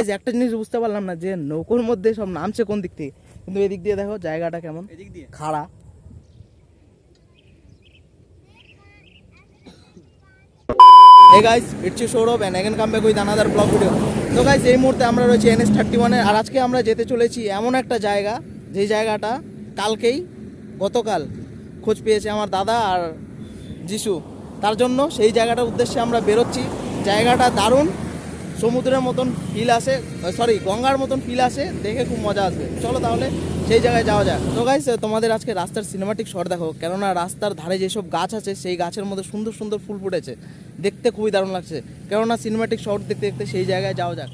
Guys একটা জিনিস বুঝতে পারলাম না যে নৌকোর মধ্যে সব নামছে কোন দিক থেকে? কিন্তু এদিক দিয়ে দেখো জায়গাটা কেমন। এদিক দিয়ে? খাড়া। এই guys it's Sourav and again come back with another vlog video তো গাইস এই মুহূর্তে আমরা রয়েছি এনএস থার্টি ওয়ানে আর আজকে আমরা যেতে চলেছি এমন একটা জায়গা যেই জায়গাটা কালকেই গতকাল খোঁজ পেয়েছে আমার দাদা আর যিশু। তার জন্য সেই জায়গাটার উদ্দেশ্যে আমরা বেরোচ্ছি। জায়গাটা দারুণ সমুদ্রের মতন ফিল আসে সরি গঙ্গার মতন ফিল আসে, দেখে খুব মজা আসবে। চলো তাহলে সেই জায়গায় যাওয়া যাক। তো গাইস তোমাদের আজকে রাস্তার সিনেমাটিক শট দেখো, কেননা রাস্তার ধারে যেসব গাছ আছে, সেই গাছের মধ্যে সুন্দর সুন্দর ফুল ফুটেছে। দেখতে খুবই দারুণ লাগছে। কেননা সিনেমাটিক শট দেখতে দেখতে সেই জায়গায় যাওয়া যাক।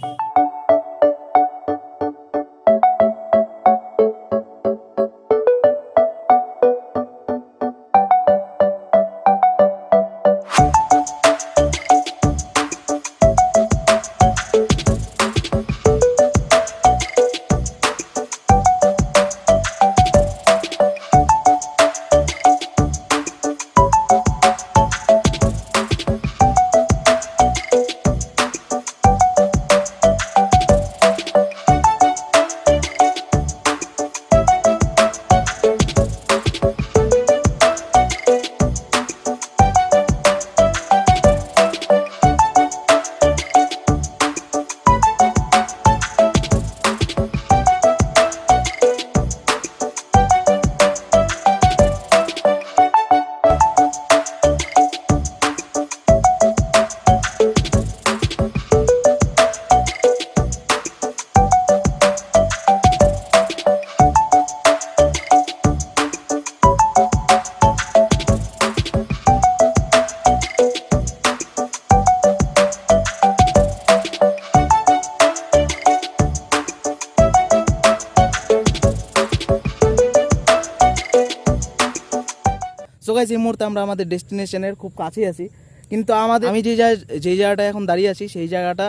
সো গাইস এই মুহূর্তে আমরা আমাদের ডেস্টিনেশনের খুব কাছেই আছি। কিন্তু আমাদের আমি যে জায়গায় যেই জায়গাটা এখন দাঁড়িয়ে আছি, সেই জায়গাটা,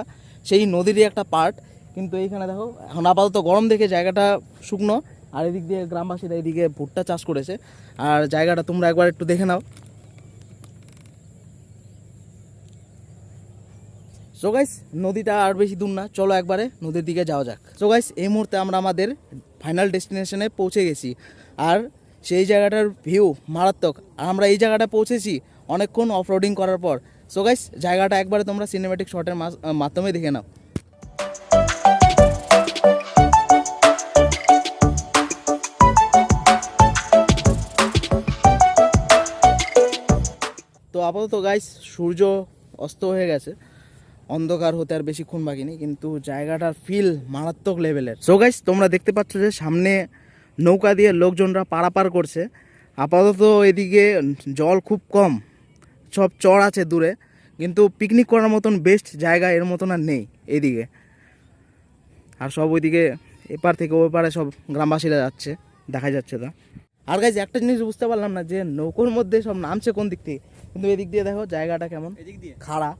সেই নদীরই একটা পার্ট কিন্তু এইখানে দেখো, এখন আপাতত গরম দেখে জায়গাটা শুকনো। আর এদিক দিয়ে গ্রামবাসীরা এদিকে ভুট্টা চাষ করেছে। আর জায়গাটা তোমরা একবার একটু দেখে নাও। সো গাইস নদীটা আর বেশি দূর না, চলো একবারে নদীর দিকে যাওয়া যাক। সো গাইস এই মুহূর্তে আমরা আমাদের ফাইনাল ডেস্টিনেশনে পৌঁছে গেছি। আর সেই জায়গাটার ভিউ মারাত্মক। আর আমরা এই জায়গাটা পৌঁছেছি অনেকক্ষণ অফ রোডিং করার পর। সো গাইস জায়গাটা একবারে তোমরা সিনেমেটিক শটের মাধ্যমে দেখে নাও। তো আপাতত গাইস সূর্য অস্ত হয়ে গেছে। অন্ধকার হতে আর বেশিক্ষণ বাকি নেই, কিন্তু জায়গাটার ফিল মারাত্মক লেভেলের সো গাইস তোমরা দেখতে পাচ্ছ যে সামনে নৌকা দিয়ে লোকজনরা পারাপার করছে। আপাতত এদিকে জল খুব কম সব চর আছে দূরে কিন্তু পিকনিক করার মতন বেস্ট জায়গা এর মতন আর নেই এদিকে। আর সব ওইদিকে এপার থেকে ওই পারে সব গ্রামবাসীরা যাচ্ছে দেখা যাচ্ছে তা। আর গাইজ একটা জিনিস বুঝতে পারলাম না যে নৌকোর মধ্যে সব নামছে কোন দিক থেকে কিন্তু এদিক দিয়ে দেখো জায়গাটা কেমন? এদিক দিয়ে? খাড়া।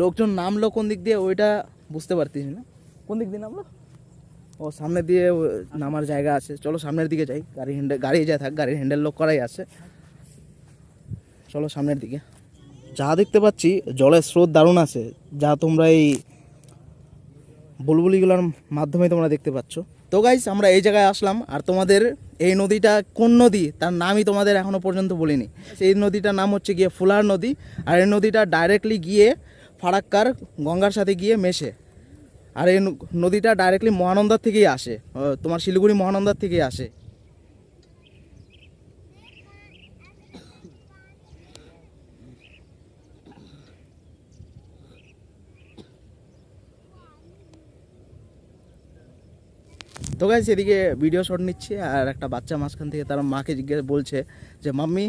লোকজন নামলো কোন দিক দিয়ে ওইটা বুঝতে পারতিস না। কোন দিক দিয়ে নামলো? ও সামনে দিয়ে নামার জায়গা আছে। চলো সামনের দিকে যাই। গাড়ি হ্যান্ডেল গাড়ি যা থাক গাড়ির হ্যান্ডেল লক করাই আছে। চলো সামনের দিকে। যা দেখতে পাচ্ছি, জলের স্রোত দারুণ আছে। যা তোমরা এই বুলবুলিগুলোর মাধ্যমে তোমরা দেখতে পাচ্ছ। তো গাইস আমরা এই জায়গায় আসলাম। আর তোমাদের এই নদীটা কোন নদী, তার নামই তোমাদের এখনও পর্যন্ত বলিনি। সেই নদীটার নাম হচ্ছে গিয়ে ফুলার নদী। আর এই নদীটা ডাইরেক্টলি গিয়ে ফারাক্কার গঙ্গার সাথে গিয়ে মেশে। আর এই ন- নদীটা ডাইরেক্টলি মহানন্দার থেকেই আসে আহ, তোমার শিলিগুড়ি মহানন্দার থেকেই আসে তো গাইস এদিকে ভিডিও শট নিচ্ছে আর একটা বাচ্চা মাঝখান থেকে তার মাকে জিজ্ঞেস বলছে যে মাম্মি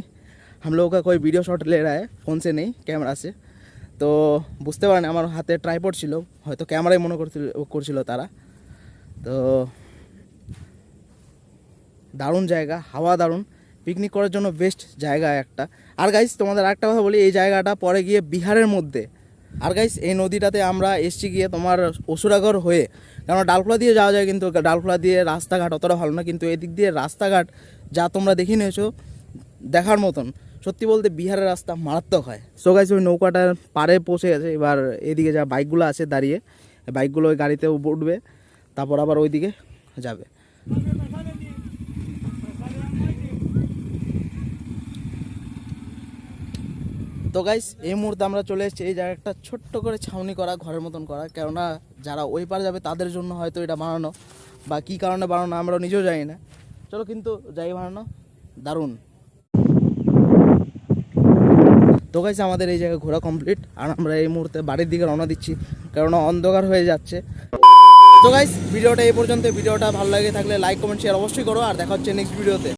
हम लोगों का कोई वीडियो शॉट ले रहा है फ़ोन से नहीं ক্যামেরা से তো বুঝতে পারেন, আমার হাতে ট্রাইপড ছিল, হয়তো ক্যামেরাই মনে করছিল করছিল তারা। তো দারুণ জায়গা, হাওয়া দারুণ। পিকনিক করার জন্য বেস্ট জায়গা একটা। আর গাইস তোমাদের একটা কথা বলি, এই জায়গাটা পরে গিয়ে বিহারের মধ্যে। আর গাইস এই নদীটাতে আমরা এসছি গিয়ে তোমার অসুরাগড় হয়ে। কারণ ডালফুলা দিয়ে যাওয়া যায় কিন্তু ডালফুলা দিয়ে রাস্তাঘাট অতটা ভালো না, কিন্তু এদিক দিয়ে রাস্তাঘাট যা তোমরা দেখে নিয়েছো, দেখার মতন। সত্যি বলতে বিহারের রাস্তা মারাত্মক হয়। সো গাইস ওই নৌকাটার পাড়ে পৌঁছে গেছে। এবার এদিকে যা বাইকগুলো আছে দাঁড়িয়ে বাইকগুলো ওই গাড়িতে উঠবে, তারপর আবার ওইদিকে যাবে। তো গাইস এই মুহূর্তে আমরা চলে এসেছি। এই জায়গাটা ছোট্ট করে ছাউনি করা, ঘরের মতন করা। কেননা যারা ওই পার যাবে, তাদের জন্য হয়তো এটা বানানো। বা কী কারণে বানানো আমরা নিজেও জানি না। চলো কিন্তু যাই বানানো। দারুণ। তো গাইছে আমাদের এই জায়গায় ঘোরা কমপ্লিট আর আমরা এই মুহূর্তে বাড়ির দিকে রওনা দিচ্ছি, কারণ অন্ধকার হয়ে যাচ্ছে। তো গাইস ভিডিওটা এই পর্যন্ত ভিডিওটা ভালো লাগে থাকলে লাইক কমেন্ট শেয়ার অবশ্যই করো। আর দেখা হচ্ছে নেক্সট ভিডিওতে